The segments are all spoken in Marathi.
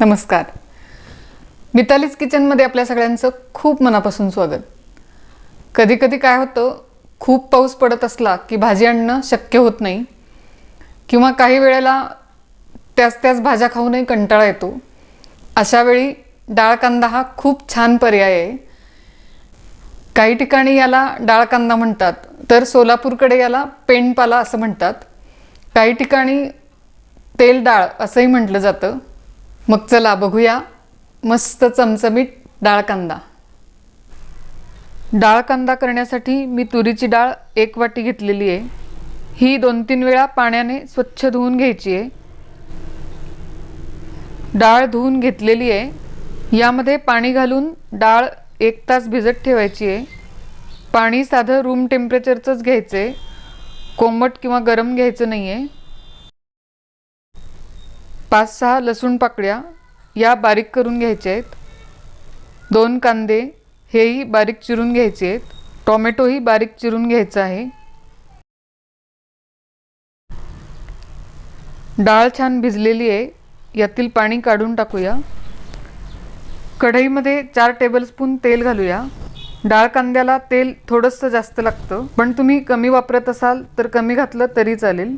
नमस्कार. मितालीज किचनमध्ये आपल्या सगळ्यांचं खूप मनापासून स्वागत. कधी कधी काय होतं खूप पाऊस पडत असला की भाजी आणणं शक्य होत नाही. किंवा काही वेळेला त्याच त्याच भाज्या खाऊनही कंटाळा येतो. अशा वेळी डाळ कांदा हा खूप छान पर्याय आहे. काही ठिकाणी याला डाळ कांदा म्हणतात तर सोलापूरकडे याला पेंडपाला असं म्हणतात. काही ठिकाणी तेल डाळ असंही म्हटलं जातं. मग चला बघूया मस्त चमचमीत डाळ कांदा डाळ कांदा करण्यासाठी मी तुरीची डाळ एक वाटी घेतलेली आहे. ही दोन तीन वेळा पाण्याने स्वच्छ धुवून घ्यायची आहे. डाळ धुवून घेतलेली आहे. यामध्ये पाणी घालून डाळ एक तास भिजत ठेवायची आहे. पाणी साधं रूम टेम्परेचरचंच घ्यायचं आहे कोमट किंवा गरम घ्यायचं नाही आहे पाच सहा लसूण पाकळ्या या बारीक करून घ्यायच्या आहेत. दोन कांदे हेही बारीक चिरून घ्यायचे आहेत. टोमॅटोही बारीक चिरून घ्यायचं आहे. डाळ छान भिजलेली आहे. यातील पाणी काढून टाकूया. कढईमध्ये चार टेबलस्पून तेल घालूया. डाळ कांद्याला तेल थोडंसं जास्त लागतं. पण तुम्ही कमी वापरत असाल तर कमी घातलं तरी चालेल.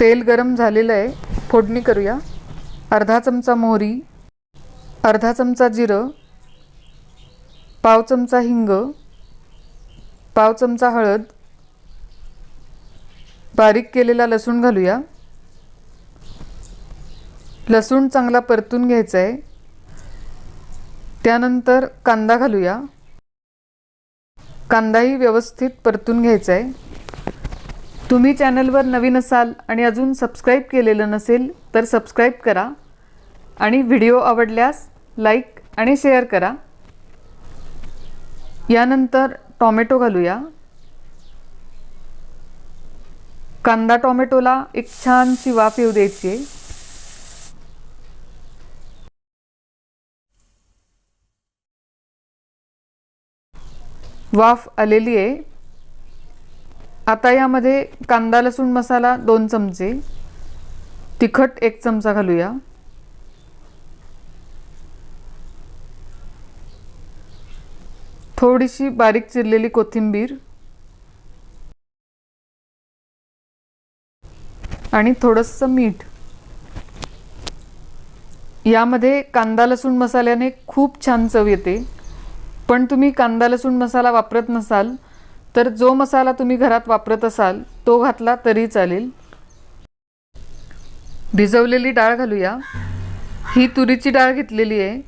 तेल गरम झालेलं आहे. फोडणी करूया. अर्धा चमचा मोहरी अर्धा चमचा जिरं पाव चमचा हिंग पाव चमचा हळद बारीक केलेला लसूण घालूया. लसूण चांगला परतून घ्यायचा आहे त्यानंतर कांदा घालूया. कांदाही व्यवस्थित परतून घ्यायचा आहे तुम्ही चॅनलवर नवीन असाल आणि अजून सबस्क्राईब केलेलं नसेल तर सबस्क्राईब करा. आणि व्हिडिओ आवडल्यास लाईक आणि शेअर करा. यानंतर टॉमॅटो घालूया. कांदा टॉमॅटोला एक छानशी वाफ येऊ द्यायची आहे. वाफ आलेली आहे. आता यामध्ये कांदा लसूण मसाला दोन चमचे. तिखट एक चमचा घालूया. थोडीशी बारीक चिरलेली कोथिंबीर. आणि थोडंसं मीठ. यामध्ये कांदा लसूण मसाल्याने खूप छान चव येते. पण तुम्ही कांदा लसूण मसाला वापरत नसाल तर जो मसाला तुम्ही घरात वापरत असाल तो घातला तरी चालेल. भिजवलेली डाळ घालूया. ही तुरीची डाळ घेतलेली आहे.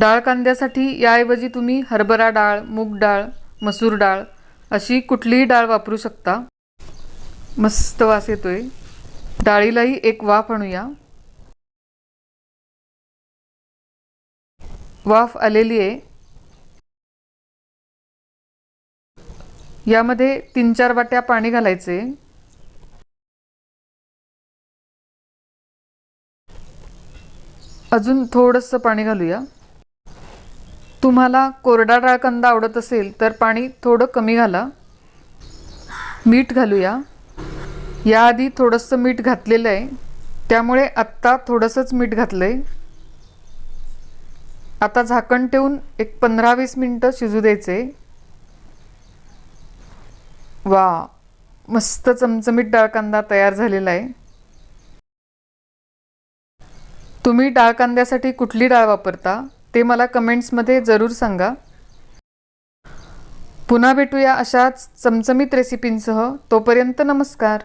डाळ कांद्यासाठी याऐवजी तुम्ही हरभरा डाळ मूग डाळ मसूर डाळ अशी कुठलीही डाळ वापरू शकता. मस्त वास येतोय. डाळीलाही एक वाफ आणूया. वाफ आलेली आहे. यामध्ये तीन चार वाट्या पाणी घालायचे. अजून थोडंसं पाणी घालूया. तुम्हाला कोरडा डाळ कांदा आवडत असेल तर पाणी थोडं कमी घाला. मीठ घालूया. याआधी थोडंसं मीठ घातलेलं आहे. त्यामुळे आत्ता थोडंसंच मीठ घातलं आहे आता झाकण ठेवून एक पंधरा वीस मिनटं शिजू द्यायचे. वा मस्त चमचमीत डाळ कांदा तयार झालेला आहे. तुम्ही डाळ कांद्यासाठी कुठली डाळ वापरता ते मला कमेंट्समध्ये जरूर सांगा. पुन्हा भेटूया अशाच चमचमीत रेसिपींसह तोपर्यंत नमस्कार.